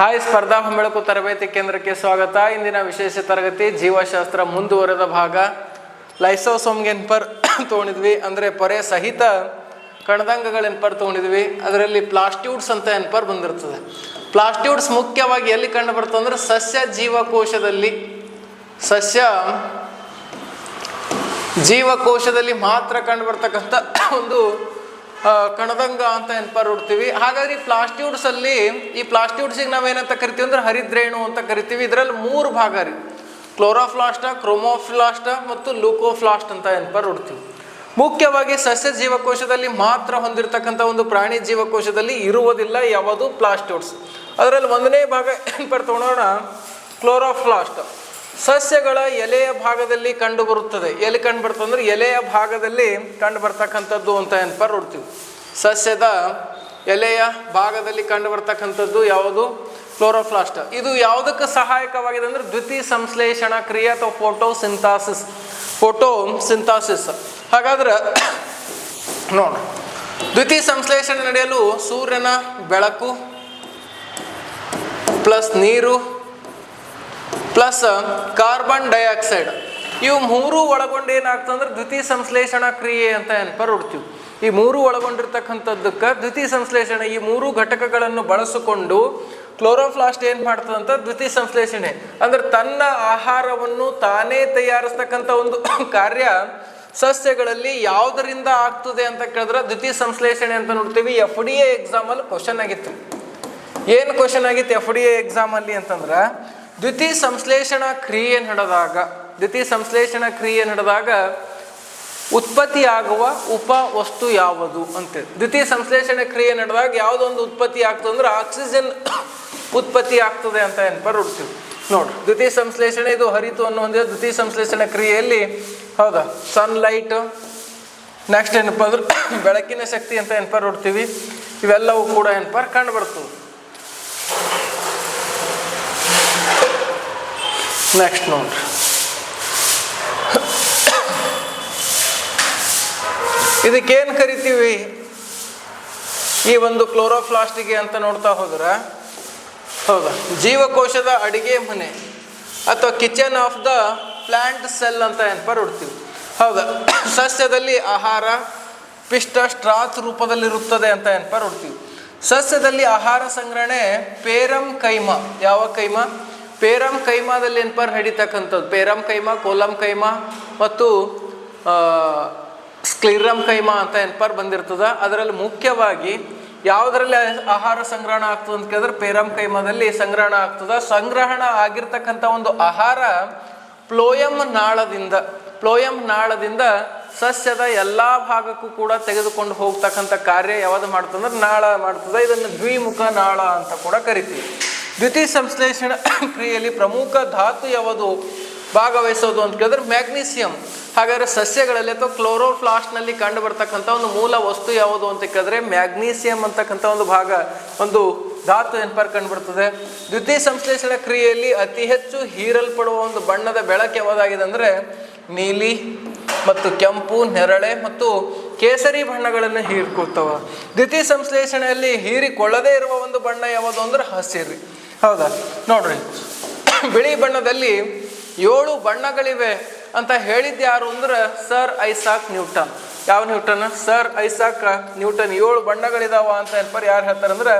Hi ಸ್ಪರ್ಧಾ ಬೆಳಕು ತರಬೇತಿ ಕೇಂದ್ರಕ್ಕೆ ಸ್ವಾಗತ. ಇಂದಿನ ವಿಶೇಷ ತರಗತಿ ಜೀವಶಾಸ್ತ್ರ ಮುಂದುವರೆದ ಭಾಗ. ಲೈಸೋಸೋಮ್ಗೆನ್ಪರ್ ತೊಗೊಂಡಿದ್ವಿ. ಅಂದರೆ ಪೊರೆ ಸಹಿತ ಕಣದಂಗಗಳ ಎನ್ಪರ್ ತೊಗೊಂಡಿದ್ವಿ. ಅದರಲ್ಲಿ ಪ್ಲಾಸ್ಟ್ಯೂಡ್ಸ್ ಅಂತ ಎನ್ಪರ್ ಬಂದಿರ್ತದೆ. ಪ್ಲಾಸ್ಟ್ಯೂಡ್ಸ್ ಮುಖ್ಯವಾಗಿ ಎಲ್ಲಿ ಕಂಡು ಅಂದ್ರೆ ಸಸ್ಯ ಜೀವಕೋಶದಲ್ಲಿ. ಸಸ್ಯ ಜೀವಕೋಶದಲ್ಲಿ ಮಾತ್ರ ಕಂಡು ಬರ್ತಕ್ಕಂಥ ಒಂದು ಕಣದಂಗ ಅಂತ ಎನ್ಪರ್ ಉಡ್ತೀವಿ? ಹಾಗಾದ್ರೆ ಈ ಪ್ಲಾಸ್ಟ್ಯೂಡ್ಸಿಗೆ ನಾವೇನಂತ ಕರಿತೀವಿ ಅಂದ್ರೆ ಹರಿದ್ರೇಣು ಅಂತ ಕರಿತೀವಿ. ಇದರಲ್ಲಿ ಮೂರು ಭಾಗ ರೀ. ಕ್ಲೋರೋಫ್ಲಾಸ್ಟ, ಕ್ರೋಮೋಫ್ಲಾಸ್ಟ ಮತ್ತು ಲೂಕೋಫ್ಲಾಸ್ಟ್ ಅಂತ ಎನ್ಪರ್ ಹುಡ್ತೀವಿ ಮುಖ್ಯವಾಗಿ ಸಸ್ಯ ಜೀವಕೋಶದಲ್ಲಿ ಮಾತ್ರ ಹೊಂದಿರತಕ್ಕಂಥ ಒಂದು ಪ್ರಾಣಿ ಜೀವಕೋಶದಲ್ಲಿ ಇರುವುದಿಲ್ಲ, ಯಾವುದು ಪ್ಲಾಸ್ಟ್ಯೂಡ್ಸ್. ಅದರಲ್ಲಿ ಒಂದನೇ ಭಾಗ ಎನ್ಪರ್ ಬರ್ತೋಣ ಕ್ಲೋರೋಫ್ಲಾಸ್ಟ್. ಸಸ್ಯಗಳ ಎಲೆಯ ಭಾಗದಲ್ಲಿ ಕಂಡು ಬರುತ್ತದೆ. ಎಲ್ಲಿ ಕಂಡು ಬರ್ತದೆ ಅಂದ್ರೆ ಎಲೆಯ ಭಾಗದಲ್ಲಿ ಕಂಡು ಬರ್ತಕ್ಕಂಥದ್ದು ಅಂತ ಏನಪ್ಪ ನೋಡ್ತೀವಿ. ಸಸ್ಯದ ಎಲೆಯ ಭಾಗದಲ್ಲಿ ಕಂಡು ಬರ್ತಕ್ಕಂಥದ್ದು ಯಾವುದು? ಕ್ಲೋರೋಫ್ಲಾಸ್ಟ್ ಇದು ಯಾವುದಕ್ಕೆ ಸಹಾಯಕವಾಗಿದೆ ಅಂದ್ರೆ ದ್ವಿತೀಯ ಸಂಶ್ಲೇಷಣ ಕ್ರಿಯೆ ಅಥವಾ ಫೋಟೋ ಸಿಂಥಾಸಿಸ್ ಫೋಟೋ ಸಿಂಥಾಸಿಸ್ ಹಾಗಾದ್ರೆ ನೋಡ. ದ್ವಿತೀಯ ಸಂಶ್ಲೇಷಣೆ ನಡೆಯಲು ಸೂರ್ಯನ ಬೆಳಕು ಪ್ಲಸ್ ನೀರು ಪ್ಲಸ್, ಕಾರ್ಬನ್ ಡೈಆಕ್ಸೈಡ್. ಇವು ಮೂರು ಒಳಗೊಂಡು ಏನಾಗ್ತಂದ್ರೆ ದ್ವಿತೀಯ ಸಂಶ್ಲೇಷಣಾ ಕ್ರಿಯೆ ಅಂತ ಎನ್ಪರ್ ಹುಡ್ತೀವಿ ಈ ಮೂರು ಒಳಗೊಂಡಿರ್ತಕ್ಕಂಥದ್ದಕ್ಕೆ ದ್ವಿತೀಯ ಸಂಶ್ಲೇಷಣೆ. ಈ ಮೂರು ಘಟಕಗಳನ್ನು ಬಳಸಿಕೊಂಡು ಕ್ಲೋರೋಫ್ಲಾಸ್ಟ್ ಏನು ಮಾಡ್ತದಂತ ದ್ವಿತೀಯ ಸಂಶ್ಲೇಷಣೆ. ಅಂದ್ರೆ ತನ್ನ ಆಹಾರವನ್ನು ತಾನೇ ತಯಾರಿಸ್ತಕ್ಕಂಥ ಒಂದು ಕಾರ್ಯ ಸಸ್ಯಗಳಲ್ಲಿ ಯಾವುದರಿಂದ ಆಗ್ತದೆ ಅಂತ ಕೇಳಿದ್ರೆ ದ್ವಿತೀಯ ಸಂಶ್ಲೇಷಣೆ ಅಂತ ನೋಡ್ತೀವಿ. ಎಫ್ ಡಿ ಎ ಎಕ್ಸಾಮಲ್ಲಿ ಕ್ವಶನ್ ಆಗಿತ್ತು. ಏನು ಕ್ವಶನ್ ಆಗಿತ್ತು ಎಫ್ ಡಿ ಎ ಎಕ್ಸಾಮಲ್ಲಿ ಅಂತಂದ್ರೆ ದ್ವಿತೀಯ ಸಂಶ್ಲೇಷಣಾ ಕ್ರಿಯೆ ನಡೆದಾಗ, ದ್ವಿತೀಯ ಸಂಶ್ಲೇಷಣ ಕ್ರಿಯೆ ನಡೆದಾಗ ಉತ್ಪತ್ತಿಯಾಗುವ ಉಪ ವಸ್ತು ಯಾವುದು ಅಂತೇಳಿ ದ್ವಿತೀಯ ಸಂಶ್ಲೇಷಣೆ ಕ್ರಿಯೆ ನಡೆದಾಗ ಯಾವುದೊಂದು ಉತ್ಪತ್ತಿ ಆಗ್ತದೆ ಅಂದ್ರೆ ಆಕ್ಸಿಜನ್ ಉತ್ಪತ್ತಿ ಆಗ್ತದೆ ಅಂತ ಎನ್ಪರ್ ಹುಡ್ತೀವಿ ನೋಡ್ರಿ, ದ್ವಿತೀಯ ಸಂಶ್ಲೇಷಣೆ ಇದು ಹರಿತು ಅನ್ನೋ ಒಂದು ದ್ವಿತೀಯ ಸಂಶ್ಲೇಷಣೆ ಕ್ರಿಯೆಯಲ್ಲಿ ಹೌದಾ? ಸನ್ಲೈಟ್ ನೆಕ್ಸ್ಟ್ ಏನಪ್ಪ ಅಂದ್ರೆ ಬೆಳಕಿನ ಶಕ್ತಿ ಅಂತ ಎನ್ಪರ್ ನೋಡ್ತೀವಿ ಇವೆಲ್ಲವೂ ಕೂಡ ಎನ್ಪರ್ ಕಂಡು ಬರ್ತವೆ ನೆಕ್ಸ್ಟ್ ನೋಡ್ರಿ ಇದಕ್ಕೇನು ಕರಿತೀವಿ? ಈ ಒಂದು ಕ್ಲೋರೋಫ್ಲಾಸ್ಟಿಗೆ ಅಂತ ನೋಡ್ತಾ ಹೋದ್ರ, ಹೌದಾ, ಜೀವಕೋಶದ ಅಡಿಗೆ ಮನೆ ಅಥವಾ kitchen of the plant cell ಅಂತ ಏನಪ್ಪ ಹುಡ್ತೀವಿ ಹೌದಾ, ಸಸ್ಯದಲ್ಲಿ ಆಹಾರ, ಪಿಷ್ಟ, ಸ್ಟ್ರಾತ್ ರೂಪದಲ್ಲಿರುತ್ತದೆ ಅಂತ ಏನಪ್ಪ ಉಡ್ತೀವಿ? ಸಸ್ಯದಲ್ಲಿ ಆಹಾರ ಸಂಗ್ರಹಣೆ ಪೇರಂ ಕೈಮ. ಯಾವ ಕೈಮ? ಪೇರಂ ಕೈಮಾದಲ್ಲಿ ಎನ್ಪರ್ ಹಡಿತಕ್ಕಂಥದ್ದು? ಪೇರಂ ಕೈಮಾ ಕೋಲಂ ಕೈಮಾ ಮತ್ತು ಸ್ಕ್ಲಿರಮ್ ಕೈಮಾ ಅಂತ ಎನ್ಪರ್ ಬಂದಿರ್ತದ? ಅದರಲ್ಲಿ ಮುಖ್ಯವಾಗಿ ಯಾವುದರಲ್ಲಿ ಆಹಾರ ಸಂಗ್ರಹಣ ಆಗ್ತದೆ ಅಂತ ಕೇಳಿದ್ರೆ ಪೇರಂ ಕೈಮಾದಲ್ಲಿ ಸಂಗ್ರಹಣ ಆಗ್ತದ. ಸಂಗ್ರಹಣ ಆಗಿರ್ತಕ್ಕಂಥ ಒಂದು ಆಹಾರ ಪ್ಲೋಯಂ ನಾಳದಿಂದ ಪ್ಲೋಯಂ ನಾಳದಿಂದ ಸಸ್ಯದ ಎಲ್ಲ ಭಾಗಕ್ಕೂ ಕೂಡ ತೆಗೆದುಕೊಂಡು ಹೋಗ್ತಕ್ಕಂಥ ಕಾರ್ಯ ಯಾವ್ದು ಮಾಡ್ತದಂದ್ರೆ ನಾಳ ಮಾಡ್ತದೆ. ಇದನ್ನು ದ್ವಿಮುಖ ನಾಳ ಅಂತ ಕೂಡ ಕರಿತೀವಿ. ದ್ವಿತೀಯ ಸಂಶ್ಲೇಷಣ ಕ್ರಿಯೆಯಲ್ಲಿ ಪ್ರಮುಖ ಧಾತು ಯಾವುದು? ಭಾಗವಹಿಸೋದು ಅಂತ ಕೇಳಿದ್ರೆ ಮ್ಯಾಗ್ನೀಸಿಯಂ. ಹಾಗಾದ್ರೆ ಸಸ್ಯಗಳಲ್ಲಿ ಅಥವಾ ಕ್ಲೋರೋಫ್ಲಾಸ್ಟ್ನಲ್ಲಿ ಕಂಡು ಬರ್ತಕ್ಕಂಥ ಒಂದು ಮೂಲ ವಸ್ತು ಯಾವುದು ಅಂತ ಕೇಳಿದ್ರೆ ಮ್ಯಾಗ್ನೀಸಿಯಂ ಅಂತಕ್ಕಂಥ ಒಂದು ಭಾಗ, ಒಂದು ಧಾತು ಎನ್ಪರ್ ಕಂಡು ಬರ್ತದೆ ದ್ವಿತೀಯ ಸಂಶ್ಲೇಷಣ ಕ್ರಿಯೆಯಲ್ಲಿ ಅತಿ ಹೆಚ್ಚು ಹೀರಲ್ಪಡುವ ಒಂದು ಬಣ್ಣದ ಬೆಳಕು ಯಾವುದಾಗಿದೆ ಅಂದರೆ ನೀಲಿ ಮತ್ತು ಕೆಂಪು, ನೆರಳೆ ಮತ್ತು ಕೇಸರಿ ಬಣ್ಣಗಳನ್ನು ಹೀರ್ಕೊಳ್ತವ. ದ್ವಿತೀಯ ಸಂಶ್ಲೇಷಣೆಯಲ್ಲಿ ಹೀರಿಕೊಳ್ಳದೇ ಇರುವ ಒಂದು ಬಣ್ಣ ಯಾವುದು ಅಂದ್ರೆ ಹಸಿರು. ಹೌದಾ? ನೋಡ್ರಿ. ಬಿಳಿ ಬಣ್ಣದಲ್ಲಿ ಏಳು ಬಣ್ಣಗಳಿವೆ ಅಂತ ಹೇಳಿದ್ದು ಯಾರು ಅಂದ್ರೆ ಸರ್ ಐಸಾಕ್ ನ್ಯೂಟನ್. ಯಾವ ನ್ಯೂಟನ್? Sir Isaac Newton. ಏಳು ಬಣ್ಣಗಳಿದಾವ ಅಂತ ಎನ್ಪರ್ ಯಾರು ಹೇಳ್ತಾರೆ ಅಂದ್ರೆ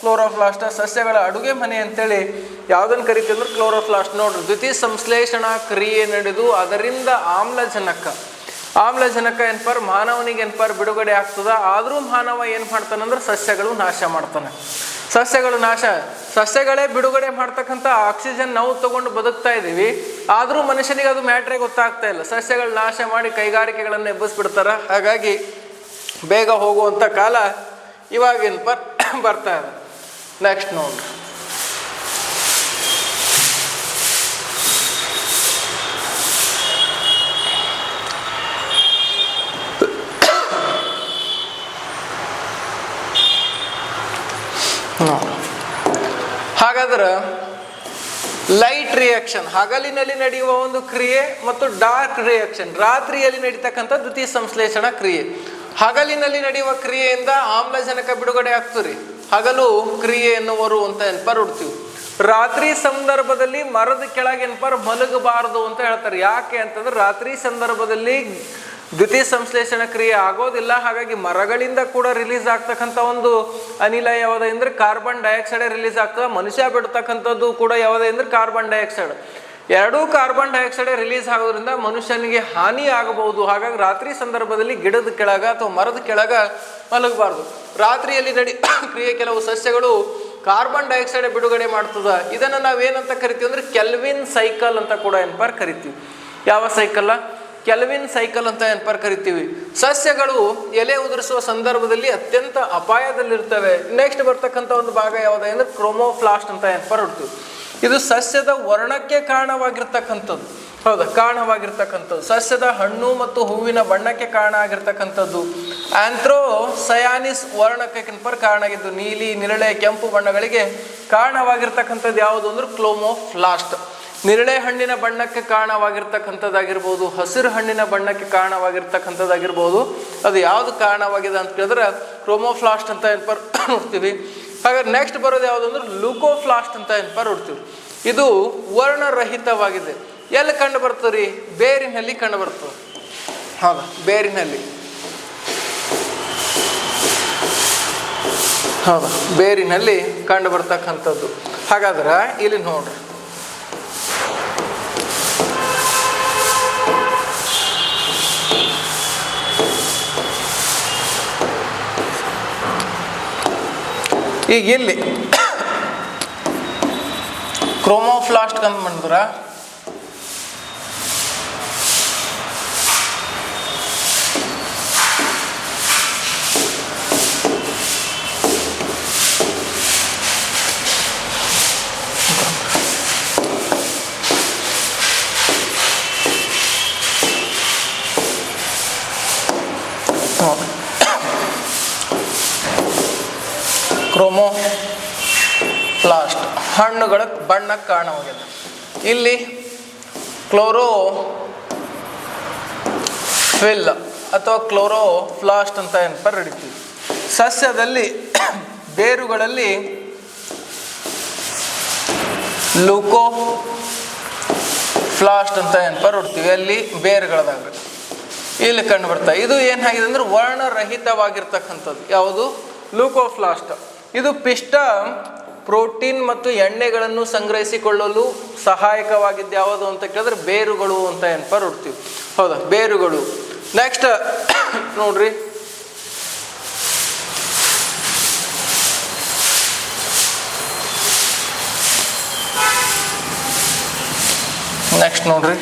ಕ್ಲೋರೋಫ್ಲಾಸ್ಟ್ ಸಸ್ಯಗಳ ಅಡುಗೆ ಮನೆ ಅಂತೇಳಿ ಯಾವುದನ್ನು ಕರಿತೀವಿ ಅಂದ್ರೆ ಕ್ಲೋರೋಫ್ಲಾಸ್ಟ್ ನೋಡ್ರಿ, ದ್ವಿತೀಯ ಸಂಶ್ಲೇಷಣಾ ಕ್ರಿಯೆ ನಡೆದು ಅದರಿಂದ ಆಮ್ಲಜನಕ. ಆಮ್ಲಜನಕ ಏನ್ಪರ್, ಮಾನವನಿಗೆ ಏನ್ಪರ್ ಬಿಡುಗಡೆ ಆಗ್ತದ. ಆದರೂ ಮಾನವ ಏನು ಮಾಡ್ತಾನಂದ್ರೆ ಸಸ್ಯಗಳು ನಾಶ ಮಾಡ್ತಾನೆ. ಸಸ್ಯಗಳು ನಾಶ. ಸಸ್ಯಗಳೇ ಬಿಡುಗಡೆ ಮಾಡ್ತಕ್ಕಂಥ ಆಕ್ಸಿಜನ್ ನಾವು ತಗೊಂಡು ಬದುಕ್ತಾ ಇದ್ದೀವಿ. ಆದರೂ ಮನುಷ್ಯನಿಗೆ ಅದು ಮ್ಯಾಟ್ರೇ ಗೊತ್ತಾಗ್ತಾ ಇಲ್ಲ. ಸಸ್ಯಗಳು ನಾಶ ಮಾಡಿ ಕೈಗಾರಿಕೆಗಳನ್ನು ಎಬ್ಬಿಸ್ಬಿಡ್ತಾರೆ. ಹಾಗಾಗಿ ಬೇಗ ಹೋಗುವಂಥ ಕಾಲ ಇವಾಗಿನ ಬರ್ ಬರ್ತಾ ಇದೆ. ನೆಕ್ಸ್ಟ್ ನೋಡ್ರಿ ಹಾಗಾದ್ರೆ ಲೈಟ್ ರಿಯಾಕ್ಷನ್ ಹಗಲಿನಲ್ಲಿ ನಡೆಯುವ ಒಂದು ಕ್ರಿಯೆ ಮತ್ತು ಡಾರ್ಕ್ ರಿಯಾಕ್ಷನ್ ರಾತ್ರಿಯಲ್ಲಿ ನಡೀತಕ್ಕಂಥ ದ್ವಿತೀಯ ಸಂಶ್ಲೇಷಣ ಕ್ರಿಯೆ. ಹಗಲಿನಲ್ಲಿ ನಡೆಯುವ ಕ್ರಿಯೆಯಿಂದ ಆಮ್ಲಜನಕ ಬಿಡುಗಡೆ ಆಗ್ತದೆ. ಹಗಲು ಕ್ರಿಯೆ ಎನ್ನುವರು ಅಂತ ನೆನಪಾರ್ ಉಡ್ತೀವಿ ರಾತ್ರಿ ಸಂದರ್ಭದಲ್ಲಿ ಮರದ ಕೆಳಗೆ ನೆನಪಾರ್ ಮಲಗಬಾರದು ಅಂತ ಹೇಳ್ತಾರೆ. ಯಾಕೆ ಅಂತಂದ್ರೆ ರಾತ್ರಿ ಸಂದರ್ಭದಲ್ಲಿ ದ್ವಿತೀಯ ಸಂಶ್ಲೇಷಣ ಕ್ರಿಯೆ ಆಗೋದಿಲ್ಲ. ಹಾಗಾಗಿ ಮರಗಳಿಂದ ಕೂಡ ರಿಲೀಸ್ ಆಗ್ತಕ್ಕಂಥ ಒಂದು ಅನಿಲ ಯಾವುದೇ ಅಂದ್ರೆ ಕಾರ್ಬನ್ ಡೈಆಕ್ಸೈಡ್ ರಿಲೀಸ್ ಆಗ್ತದೆ. ಮನುಷ್ಯ ಬಿಡ್ತಕ್ಕಂಥದ್ದು ಕೂಡ ಯಾವುದೇ ಅಂದ್ರೆ ಕಾರ್ಬನ್ ಡೈಆಕ್ಸೈಡ್ ಎರಡೂ ಕಾರ್ಬನ್ ಡೈಆಕ್ಸೈಡ್ ರಿಲೀಸ್ ಆಗೋದ್ರಿಂದ ಮನುಷ್ಯನಿಗೆ ಹಾನಿ ಆಗಬಹುದು. ಹಾಗಾಗಿ ರಾತ್ರಿ ಸಂದರ್ಭದಲ್ಲಿ ಗಿಡದ ಕೆಳಗ ಅಥವಾ ಮರದ ಕೆಳಗ ಮಲಗಬಾರ್ದು. ರಾತ್ರಿಯಲ್ಲಿ ನಡಿ ಕ್ರಿಯೆ ಕೆಲವು ಸಸ್ಯಗಳು ಕಾರ್ಬನ್ ಡೈಆಕ್ಸೈಡ್ ಬಿಡುಗಡೆ ಮಾಡ್ತದ. ಇದನ್ನು ನಾವೇನಂತ ಕರಿತೀವಿ ಅಂದ್ರೆ ಕೆಲ್ವಿನ್ ಸೈಕಲ್ ಅಂತ ಕೂಡ ಏನ್ಪಾರ್ ಕರಿತೀವಿ. ಯಾವ ಸೈಕಲ್ಲ ಕೆಲ್ವಿನ್ ಸೈಕಲ್ ಅಂತ ಏನ್ಪಾರ್ ಕರಿತೀವಿ? ಸಸ್ಯಗಳು ಎಲೆ ಉದುರಿಸುವ ಸಂದರ್ಭದಲ್ಲಿ ಅತ್ಯಂತ ಅಪಾಯದಲ್ಲಿರ್ತವೆ. ನೆಕ್ಸ್ಟ್ ಬರ್ತಕ್ಕಂಥ ಒಂದು ಭಾಗ ಯಾವುದು ಅಂದ್ರೆ ಕ್ರೋಮೋಫ್ಲಾಸ್ಟ್ ಅಂತ ಏನ್ಪಾರ್ ಹೊಡ್ತೀವಿ. ಇದು ಸಸ್ಯದ ವರ್ಣಕ್ಕೆ ಕಾರಣವಾಗಿರ್ತಕ್ಕಂಥದ್ದು. ಹೌದಾ, ಕಾರಣವಾಗಿರ್ತಕ್ಕಂಥದ್ದು. ಸಸ್ಯದ ಹಣ್ಣು ಮತ್ತು ಹೂವಿನ ಬಣ್ಣಕ್ಕೆ ಕಾರಣ ಆಗಿರ್ತಕ್ಕಂಥದ್ದು. ಆಂಥ್ರೋ ಸಯಾನಿಸ್ ವರ್ಣಕ್ಕೆ ಕಾರಣ ಆಗಿದ್ದು? ನೀಲಿ, ನಿರಳೆ, ಕೆಂಪು ಬಣ್ಣಗಳಿಗೆ ಕಾರಣವಾಗಿರ್ತಕ್ಕಂಥದ್ದು ಯಾವುದು ಅಂದ್ರೆ ಕ್ಲೋಮೋಫ್ಲಾಸ್ಟ್ ನಿರಳೆ ಹಣ್ಣಿನ ಬಣ್ಣಕ್ಕೆ ಕಾರಣವಾಗಿರ್ತಕ್ಕಂಥದ್ದಾಗಿರ್ಬೋದು ಹಸಿರು ಹಣ್ಣಿನ ಬಣ್ಣಕ್ಕೆ ಕಾರಣವಾಗಿರ್ತಕ್ಕಂಥದ್ದಾಗಿರ್ಬೋದು ಅದು ಯಾವುದು ಕಾರಣವಾಗಿದೆ ಅಂತ ಕೇಳಿದ್ರೆ ಕ್ರೋಮೋಫ್ಲಾಸ್ಟ್ ಅಂತ ಏನ್ಪರ್ ನೋಡ್ತೀವಿ. ಹಾಗಾದ್ರೆ ನೆಕ್ಸ್ಟ್ ಬರೋದು ಯಾವುದು ಅಂದ್ರೆ ಲೂಕೋಫ್ಲಾಸ್ಟ್ ಅಂತ ಏನ್ಪರ್ ನೋಡ್ತೀವಿ. ಇದು ವರ್ಣರಹಿತವಾಗಿದೆ. ಎಲ್ಲಿ ಕಂಡು ಬರ್ತದೆ ರೀ? ಬೇರಿನಲ್ಲಿ ಕಂಡು ಬರ್ತದೆ. ಹೌದಾ. ಬೇರಿನಲ್ಲಿ. ಹೌದಾ. ಬೇರಿನಲ್ಲಿ ಕಂಡು ಬರ್ತಕ್ಕಂಥದ್ದು. ಹಾಗಾದ್ರೆ ಇಲ್ಲಿ ನೋಡ್ರಿ. ಈಗ ಇಲ್ಲಿ ಕ್ರೋಮೋಫ್ಲಾಸ್ಟ್ ಅಂತ ಬಂದ್ರ ಹಣ್ಣುಗಳ ಬಣ್ಣಕ್ಕೆ ಕಾರಣವಾಗಿದೆ ಇಲ್ಲಿ ಕ್ಲೋರೋ ಫಿಲ್ ಅಥವಾ ಕ್ಲೋರೋ ಫ್ಲಾಸ್ಟ್ ಅಂತ ಏನಪ್ಪ ಹಿಡಿತೀವಿ. ಸಸ್ಯದಲ್ಲಿ ಬೇರುಗಳಲ್ಲಿ ಲೂಕೋ ಫ್ಲಾಸ್ಟ್ ಅಂತ ಏನಪ್ಪ ಹೊಡ್ತೀವಿ. ಅಲ್ಲಿ ಬೇರುಗಳದಾಗ ಇಲ್ಲಿ ಕಂಡು ಬರ್ತಾ, ಇದು ಏನಾಗಿದೆ ಅಂದ್ರೆ ವರ್ಣರಹಿತವಾಗಿರ್ತಕ್ಕಂಥದ್ದು. ಯಾವುದು? ಲೂಕೋಫ್ಲಾಸ್ಟ್ ಇದು ಪಿಷ್ಟ ಪ್ರೋಟೀನ್ ಮತ್ತು ಎಣ್ಣೆಗಳನ್ನು ಸಂಗ್ರಹಿಸಿಕೊಳ್ಳಲು ಸಹಾಯಕವಾಗಿದ್ದು ಯಾವುದು ಅಂತ ಕೇಳಿದ್ರೆ ಬೇರುಗಳು ಅಂತ ಏನಪ್ಪ ನೋಡ್ತೀವಿ ಹೌದಾ? ಬೇರುಗಳು. ನೆಕ್ಸ್ಟ್ ನೋಡ್ರಿ. ನೆಕ್ಸ್ಟ್ ನೋಡ್ರಿ.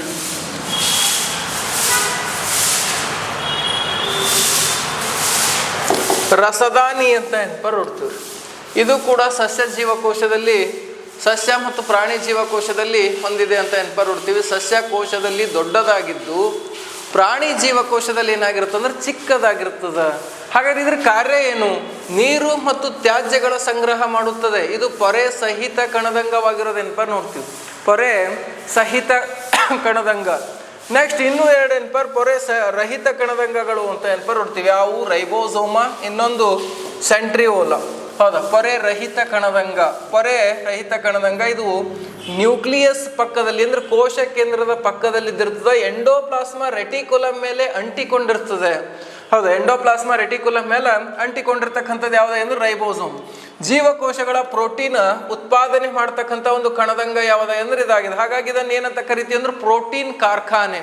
ರಸದಾನಿ ಅಂತ ಏನಪ್ಪ ಹೊಡ್ತೀವಿ ಇದು ಕೂಡ ಸಸ್ಯ ಜೀವಕೋಶದಲ್ಲಿ, ಸಸ್ಯ ಮತ್ತು ಪ್ರಾಣಿ ಜೀವಕೋಶದಲ್ಲಿ ಹೊಂದಿದೆ ಅಂತ ನೆನಪರ್ ಹೊಡ್ತೀವಿ ಸಸ್ಯ ಕೋಶದಲ್ಲಿ ದೊಡ್ಡದಾಗಿದ್ದು, ಪ್ರಾಣಿ ಜೀವಕೋಶದಲ್ಲಿ ಏನಾಗಿರುತ್ತೆ ಅಂದ್ರೆ ಚಿಕ್ಕದಾಗಿರ್ತದೆ. ಹಾಗಾದ್ರೆ ಇದ್ರ ಕಾರ್ಯ ಏನು? ನೀರು ಮತ್ತು ತ್ಯಾಜ್ಯಗಳ ಸಂಗ್ರಹ ಮಾಡುತ್ತದೆ. ಇದು ಪೊರೆ ಸಹಿತ ಕಣದಂಗವಾಗಿರೋದು ನೆನಪರ್ ನೋಡ್ತೀವಿ. ಪೊರೆ ಸಹಿತ ಕಣದಂಗ. ನೆಕ್ಸ್ಟ್ ಇನ್ನೂ ಎರಡು ಎನ್ಪರ್ ಪೊರೆ ಸ, ರಹಿತ ಕಣದಂಗಗಳು ಅಂತ ಎನ್ಪರ್ ನೋಡ್ತೀವಿ. ಯಾವುವು ರೈಬೋಸೋಮ, ಇನ್ನೊಂದು ಸೆಂಟ್ರಿಯೋಲ. ಹೌದಾ, ಪೊರೆ ರಹಿತ ಕಣದಂಗ. ಪೊರೆ ರಹಿತ ಕಣದಂಗ ಇದು ನ್ಯೂಕ್ಲಿಯಸ್ ಪಕ್ಕದಲ್ಲಿ ಅಂದ್ರೆ ಕೋಶ ಕೇಂದ್ರದ ಪಕ್ಕದಲ್ಲಿ ಇದ್ದಿರ್ತದೆ ಎಂಡೋಪ್ಲಾಸ್ಮಾ ರೆಟಿಕುಲಮ್ ಮೇಲೆ ಅಂಟಿಕೊಂಡಿರ್ತದೆ. ಹೌದು, ಎಂಡೋಪ್ಲಾಸ್ಮಾ ರೆಟಿಕುಲಮ್ ಮೇಲೆ ಅಂಟಿಕೊಂಡಿರ್ತಕ್ಕಂಥದ್ದು ಯಾವುದು ಅಂದ್ರೆ ರೈಬೋಸೋಮ್. ಜೀವಕೋಶಗಳ ಪ್ರೋಟೀನ್ ಉತ್ಪಾದನೆ ಮಾಡ್ತಕ್ಕಂಥ ಒಂದು ಕಣದಂಗ ಯಾವುದು ಅಂದ್ರೆ ಇದಾಗಿದೆ. ಹಾಗಾಗಿ ಇದನ್ನ ಏನಂತ ಕರಿತೀವಿ ಅಂದ್ರೆ ಪ್ರೋಟೀನ್ ಕಾರ್ಖಾನೆ.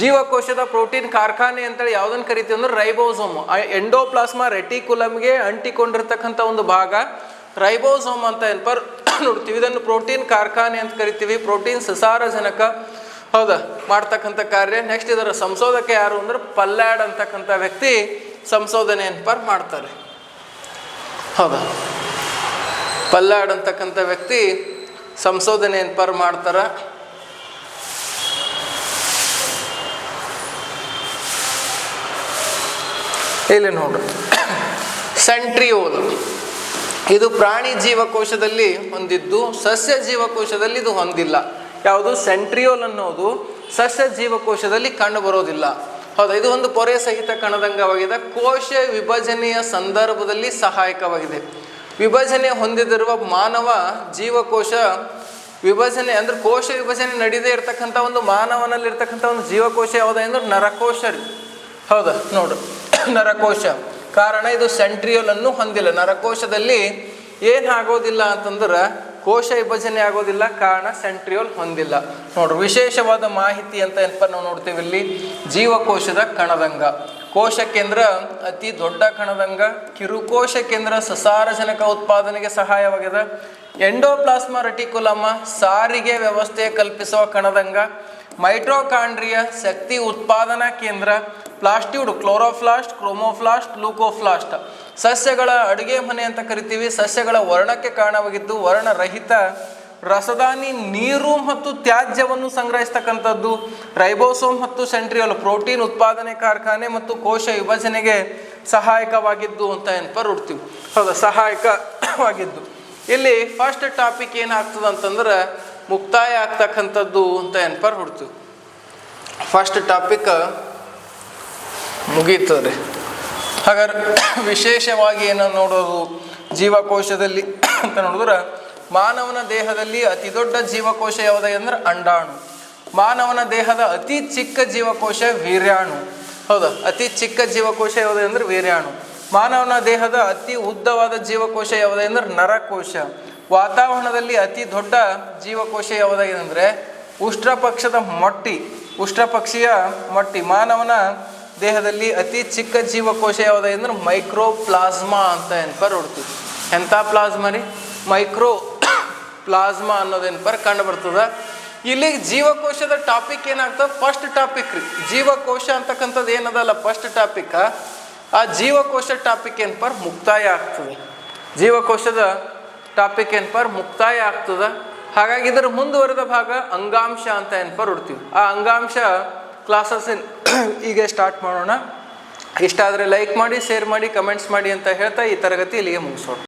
ಜೀವಕೋಶದ ಪ್ರೋಟೀನ್ ಕಾರ್ಖಾನೆ ಅಂತೇಳಿ ಯಾವುದನ್ನು ಕರಿತೀವಿ ಅಂದ್ರೆ ರೈಬೋಸೋಮ್. ಎಂಡೋಪ್ಲಾಸ್ಮಾ ರೆಟಿಕುಲಮ್ಗೆ ಅಂಟಿಕೊಂಡಿರ್ತಕ್ಕಂಥ ಒಂದು ಭಾಗ ರೈಬೋಸೋಮ್ ಅಂತ ಏನ್ಪರ್ ನೋಡ್ತೀವಿ. ಇದನ್ನು ಪ್ರೋಟೀನ್ ಕಾರ್ಖಾನೆ ಅಂತ ಕರಿತೀವಿ. ಪ್ರೋಟೀನ್ ಸಸಾರಜನಕ ಹೌದಾ? ಮಾಡ್ತಕ್ಕಂಥ ಕಾರ್ಯ. ನೆಕ್ಸ್ಟ್ ಇದರ ಸಂಶೋಧಕ ಯಾರು ಅಂದ್ರೆ ಪಲ್ಲಾಡ್ ಅಂತಕ್ಕಂಥ ವ್ಯಕ್ತಿ ಸಂಶೋಧನೆ ಏನಪ್ಪ ಮಾಡ್ತಾರೆ. ಹೌದಾ? ಪಲ್ಲಾಡ್ ಅಂತಕ್ಕಂಥ ವ್ಯಕ್ತಿ ಸಂಶೋಧನೆ ಏನಪ್ಪ ಮಾಡ್ತಾರ? ಇಲ್ಲಿ ನೋಡು. ಸೆಂಟ್ರಿಯೋಲ್ ಇದು ಪ್ರಾಣಿ ಜೀವಕೋಶದಲ್ಲಿ ಹೊಂದಿದ್ದು, ಸಸ್ಯ ಜೀವಕೋಶದಲ್ಲಿ ಇದು ಹೊಂದಿಲ್ಲ. ಯಾವುದು? ಸೆಂಟ್ರಿಯೋಲ್ ಅನ್ನೋದು ಸಸ್ಯ ಜೀವಕೋಶದಲ್ಲಿ ಕಂಡು ಬರೋದಿಲ್ಲ. ಹೌದಾ? ಇದು ಒಂದು ಪೊರೆ ಸಹಿತ ಕಣದಂಗವಾಗಿದೆ. ಕೋಶ ವಿಭಜನೆಯ ಸಂದರ್ಭದಲ್ಲಿ ಸಹಾಯಕವಾಗಿದೆ. ವಿಭಜನೆ ಹೊಂದಿದಿರುವ ಮಾನವ ಜೀವಕೋಶ ವಿಭಜನೆ ಅಂದ್ರೆ ಕೋಶ ವಿಭಜನೆ ನಡೆಯದೇ ಇರತಕ್ಕಂಥ ಒಂದು ಮಾನವನಲ್ಲಿರ್ತಕ್ಕಂಥ ಒಂದು ಜೀವಕೋಶ ಯಾವುದು? ಅಂದ್ರೆ ನರಕೋಶ ಹೌದಾ? ನೋಡು. ನರಕೋಶ. ಕಾರಣ ಇದು ಸೆಂಟ್ರಿಯೋಲ್ ಅನ್ನು ಹೊಂದಿಲ್ಲ. ನರಕೋಶದಲ್ಲಿ ಏನು ಆಗೋದಿಲ್ಲ ಅಂತಂದ್ರೆ ಕೋಶ ವಿಭಜನೆ ಆಗೋದಿಲ್ಲ, ಕಾರಣ ಸೆಂಟ್ರಿಯೋಲ್ ಹೊಂದಿಲ್ಲ. ನೋಡ್ರಿ, ವಿಶೇಷವಾದ ಮಾಹಿತಿ ಅಂತ ಏನಪ್ಪ ನಾವು ನೋಡ್ತೀವಿ ಇಲ್ಲಿ? ಜೀವಕೋಶದ ಕಣದಂಗ ಕೋಶ ಕೇಂದ್ರ ಅತಿ ದೊಡ್ಡ ಕಣದಂಗ ಕಿರುಕೋಶ ಕೇಂದ್ರ ಸಸಾರಜನಕ ಉತ್ಪಾದನೆಗೆ ಸಹಾಯವಾಗಿದೆ ಎಂಡೋಪ್ಲಾಸ್ಮಾ ರೆಟಿಕುಲಮ, ಸಾರಿಗೆ ವ್ಯವಸ್ಥೆ ಕಲ್ಪಿಸುವ ಕಣದಂಗ ಮೈಟ್ರೋಕಾಂಡ್ರಿಯ ಶಕ್ತಿ ಉತ್ಪಾದನಾ ಕೇಂದ್ರ. ಪ್ಲಾಸ್ಟಿಡ್ ಕ್ಲೋರೋಫ್ಲಾಸ್ಟ್ ಕ್ರೋಮೋಫ್ಲಾಸ್ಟ್ ಲೂಕೋಫ್ಲಾಸ್ಟ್ ಸಸ್ಯಗಳ ಅಡುಗೆ ಮನೆ ಅಂತ ಕರಿತೀವಿ, ಸಸ್ಯಗಳ ವರ್ಣಕ್ಕೆ ಕಾರಣವಾಗಿದ್ದು ವರ್ಣರಹಿತ ರಸದಾನಿ ನೀರು ಮತ್ತು ತ್ಯಾಜ್ಯವನ್ನು ಸಂಗ್ರಹಿಸ್ತಕ್ಕಂಥದ್ದು. ರೈಬೋಸೋಮ್ ಮತ್ತು ಸೆಂಟ್ರಿಯಲ್ ಪ್ರೋಟೀನ್ ಉತ್ಪಾದನೆ ಕಾರ್ಖಾನೆ ಮತ್ತು ಕೋಶ ವಿಭಜನೆಗೆ ಸಹಾಯಕವಾಗಿದ್ದು ಅಂತ ಏನಪ್ಪ ಹುಡ್ತೀವಿ ಹೌದಾ? ಸಹಾಯಕವಾಗಿದ್ದು. ಇಲ್ಲಿ ಫಸ್ಟ್ ಟಾಪಿಕ್ ಏನಾಗ್ತದೆ ಅಂತಂದ್ರೆ ಮುಕ್ತಾಯ ಆಗ್ತಕ್ಕಂಥದ್ದು ಅಂತ ಏನಪ್ಪ ಹುಡ್ತೀವಿ ಫಸ್ಟ್ ಟಾಪಿಕ್ ಮುಗೀತದೆ ಹಾಗಾದ್ರೆ ವಿಶೇಷವಾಗಿ ಏನು ನೋಡೋದು ಜೀವಕೋಶದಲ್ಲಿ ಅಂತ ನೋಡಿದ್ರೆ ಮಾನವನ ದೇಹದಲ್ಲಿ ಅತಿ ದೊಡ್ಡ ಜೀವಕೋಶ ಯಾವುದು ಅಂದ್ರೆ ಅಂಡಾಣು. ಮಾನವನ ದೇಹದ ಅತಿ ಚಿಕ್ಕ ಜೀವಕೋಶ ವೀರ್ಯಾಣು. ಹೌದಾ? ಅತಿ ಚಿಕ್ಕ ಜೀವಕೋಶ ಯಾವುದು ಅಂದ್ರೆ ವೀರ್ಯಾಣು. ಮಾನವನ ದೇಹದ ಅತಿ ಉದ್ದವಾದ ಜೀವಕೋಶ ಯಾವುದು ಅಂದ್ರೆ ನರಕೋಶ. ವಾತಾವರಣದಲ್ಲಿ ಅತಿ ದೊಡ್ಡ ಜೀವಕೋಶ ಯಾವುದಾಗಿದೆ ಅಂದರೆ ಉಷ್ಟ್ರಪಕ್ಷದ ಮೊಟ್ಟಿ. ಉಷ್ಟ್ರಪಕ್ಷಿಯ ಮೊಟ್ಟಿ. ಮಾನವನ ದೇಹದಲ್ಲಿ ಅತಿ ಚಿಕ್ಕ ಜೀವಕೋಶ ಯಾವುದ ಅಂದ್ರೆ ಮೈಕ್ರೋ ಪ್ಲಾಸ್ಮಾ ಅಂತ ಏನ್ಪರ್ ಹೊಡ್ತೀವಿ. ಎಂಥ ಪ್ಲಾಸ್ಮಾ ರೀ? ಮೈಕ್ರೋ ಪ್ಲಾಸ್ಮಾ ಅನ್ನೋದೇನ್ಪರ್ ಕಂಡು ಬರ್ತದ? ಇಲ್ಲಿ ಜೀವಕೋಶದ ಟಾಪಿಕ್ ಏನಾಗ್ತದೆ? ಫಸ್ಟ್ ಟಾಪಿಕ್ ರೀ. ಜೀವಕೋಶ ಅಂತಕ್ಕಂಥದ್ದು ಏನದಲ್ಲ ಫಸ್ಟ್ ಟಾಪಿಕ್? ಆ ಜೀವಕೋಶ ಟಾಪಿಕ್ ಏನ್ಪರ್ ಮುಕ್ತಾಯ ಆಗ್ತದೆ. ಜೀವಕೋಶದ ಟಾಪಿಕ್ ಏನ್ಪರ್ ಮುಕ್ತಾಯ ಆಗ್ತದ. ಹಾಗಾಗಿ ಇದರ ಮುಂದುವರೆದ ಭಾಗ ಅಂಗಾಂಶ ಅಂತ ಏನ್ಪರ್ ಹುಡ್ತೀವಿ. ಆ ಅಂಗಾಂಶ ಕ್ಲಾಸಸ್ ಈಗ ಸ್ಟಾರ್ಟ್ ಮಾಡೋಣ. ಇಷ್ಟ ಆದರೆ ಲೈಕ್ ಮಾಡಿ ಶೇರ್ ಮಾಡಿ ಕಮೆಂಟ್ಸ್ ಮಾಡಿ ಅಂತ ಹೇಳ್ತಾ ಈ ತರಗತಿ ಇಲ್ಲಿಗೆ ಮುಗಿಸೋಣ.